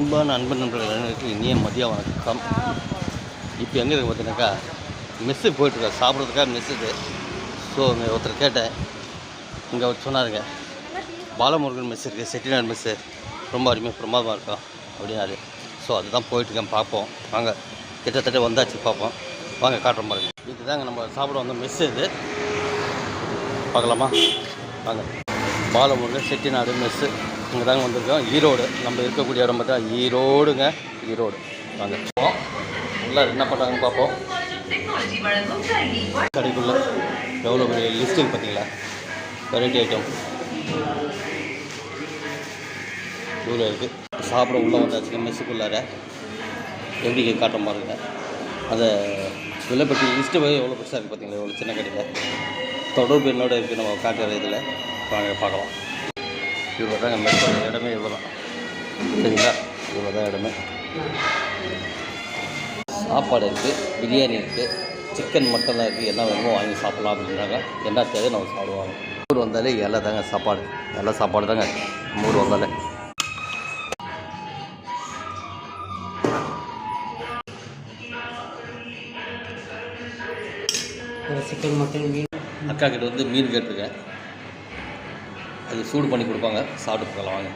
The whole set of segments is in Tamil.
அன்பான அன்பு நண்பர்கள் அனைவருக்கும் இனிய மதிய வணக்கம். இப்போ எங்கே இருக்கு பார்த்தீங்கன்னாக்கா மெஸ்ஸு போயிட்டுருக்கேன் சாப்பிட்றதுக்காக மெஸ் இது. ஸோ இங்கே ஒருத்தர் கேட்டேன். இங்கே அவர் சொன்னாருங்க பாலமுருகன் மெஸ் இருக்குது செட்டிநாடு மெஸ்ஸு. ரொம்ப அருமையாக பிரமாதமாக இருக்கும் அப்படின்னாரு. ஸோ அதுதான் போயிட்டுருக்கேன் பார்ப்போம். வாங்க கிட்டத்தட்ட வந்தாச்சு பார்ப்போம். வாங்க காட்டுற பாருங்க இதுதாங்க நம்ம சாப்பிட வந்த மெஸ் இது. பார்க்கலாமா? வாங்க. பாலமுருகன் செட்டிநாடு மெஸ்ஸு. இங்கே தாங்க வந்திருக்கோம். ஈரோடு. நம்ம இருக்கக்கூடிய இடம் பார்த்தா ஈரோடுங்க. ஈரோடு. வாங்க. போவோம். உள்ள என்ன பண்ணுறாங்கன்னு பார்ப்போம். கடைக்குள்ளே எவ்வளோ பெரிய லிஸ்டிங் பார்த்தீங்களா? வெரைட்டி ஐட்டம் தூரம் இருக்குது சாப்பிட உள்ளே வந்தாச்சுங்க மெஸ்ஸுக்குள்ளார. எப்படி காட்டுற பாருங்க அதை விலைப்பட்டி லிஸ்ட்டு போய் எவ்வளோ பெருசாக இருக்குது பார்த்தீங்களா? எவ்வளோ சின்ன கடையில். தொடர்பு என்னோட இருக்குது நம்ம காட்டுற இதில். வாங்க பார்க்கலாம். இவ்வளோ தாங்க மெஸ்ஸோட இடமே இவ்வளோ தான் சரிங்களா? இவ்வளோ தான் இடமே. சாப்பாடு இருக்குது பிரியாணி இருக்குது சிக்கன் மட்டன்லாம் இருக்குது என்ன வேணுமோ வாங்கி சாப்பிட்லாம் அப்படின்றாங்க. என்ன தேவை நம்ம சாப்பிடுவாங்க ஊர் வந்தாலே இலை தாங்க சாப்பாடு. நல்ல சாப்பாடு தாங்க ஊர் வந்தாலே. சிக்கன் மட்டன் மீன். அக்கா கிட்ட வந்து மீன் கேட்டிருக்கேன். அது சூடு பண்ணி கொடுப்பாங்க. சாப்பிட்டு போகலாம் வாங்க.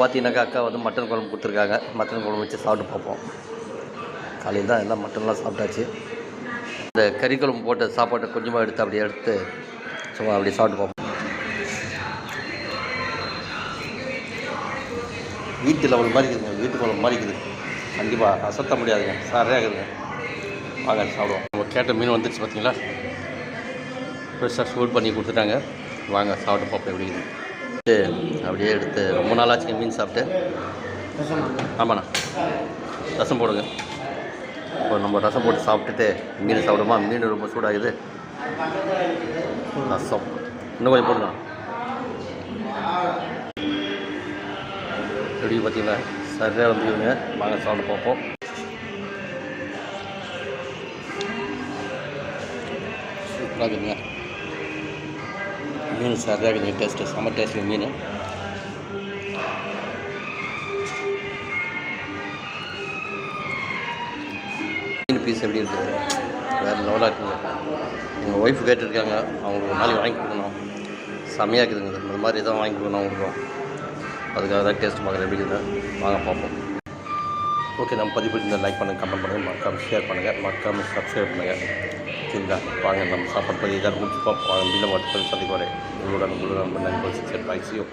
பார்த்தீங்கன்னாக்கா அக்கா வந்து மட்டன் குழம்பு கொடுத்துருக்காங்க. மட்டன் குழம்பு வச்சு சாப்பிட்டு பார்ப்போம். காலையில் தான் எல்லாம் மட்டன்லாம் சாப்பிட்டாச்சு. இந்த கறி குழம்பு போட்ட சாப்பாட்டை கொஞ்சமாக எடுத்து அப்படியே எடுத்து சும்மா அப்படியே சாப்பிட்டு பார்ப்போம். வீட்டு லெவல் மாதிரி இருக்குதுங்க. வீட்டு குழம்பு மாதிரி இருக்குது. கண்டிப்பாக அசத்த முடியாதுங்க. சரியாக இருக்குதுங்க. வாங்க சாப்பிடுவோம். நம்ம கேட்ட மீன் வந்துடுச்சு பார்த்தீங்களா ஃப்ரெஷ்ஷாக சூட் பண்ணி கொடுத்துட்டாங்க. வாங்க சாப்பிட்டு பார்ப்போம் எப்படி இருக்குது அப்படியே எடுத்து ரொம்ப நாளாச்சுங்க மீன் சாப்பிட்டு. ஆமாண்ணா. ரசம் போடுங்க. இப்போ நம்ம ரசம் போட்டு சாப்பிட்டுட்டு மீன் சாப்பிடுமா மீன் ரொம்ப சூடாகுது. ரசம். இன்னும் கொஞ்சம் போடுங்க. எப்படி பார்த்தீங்களா? சரியாக வந்துருங்க வாங்க சாப்பிட்டு பார்ப்போம். சூப்பராக இருக்குங்க மீன் சரியாக இருக்குது டேஸ்ட்டு செம்ம டேஸ்ட்டில் மீன். மீன் பீஸ் எப்படி இருக்குது வேறு லெவலாக இருக்குங்க. எங்கள் ஒய்ஃப் கேட்டிருக்காங்க அவங்களுக்கு ஒரு நாளைக்கு வாங்கி கொடுக்கணும். செம்மையாக இருக்குதுங்க. இந்த மாதிரி தான் வாங்கி கொடுக்கணும் அவங்களுக்கும். அதுக்காக தான் டேஸ்ட் பார்க்குறேன். எப்படி இருக்குது வாங்க பார்ப்போம். ஓகே நம்ம பதிவு பிடிச்சிருந்தா லைக் பண்ணுங்கள் கமெண்ட் பண்ணுங்கள் மறக்காமல் ஷேர் பண்ணுங்கள் மறக்காமல் சப்ஸ்கிரைப் பண்ணுங்கள் சரிங்களா? வாங்க நம்ம சாப்பாடு பதிவு இதாக முடிச்சுப்போம். வாங்க பில்லை மட்டும் சந்திக்கு வரேன் உங்களோட உங்களோட நண்பர் சிக்ஸ் பாய்ஸியும்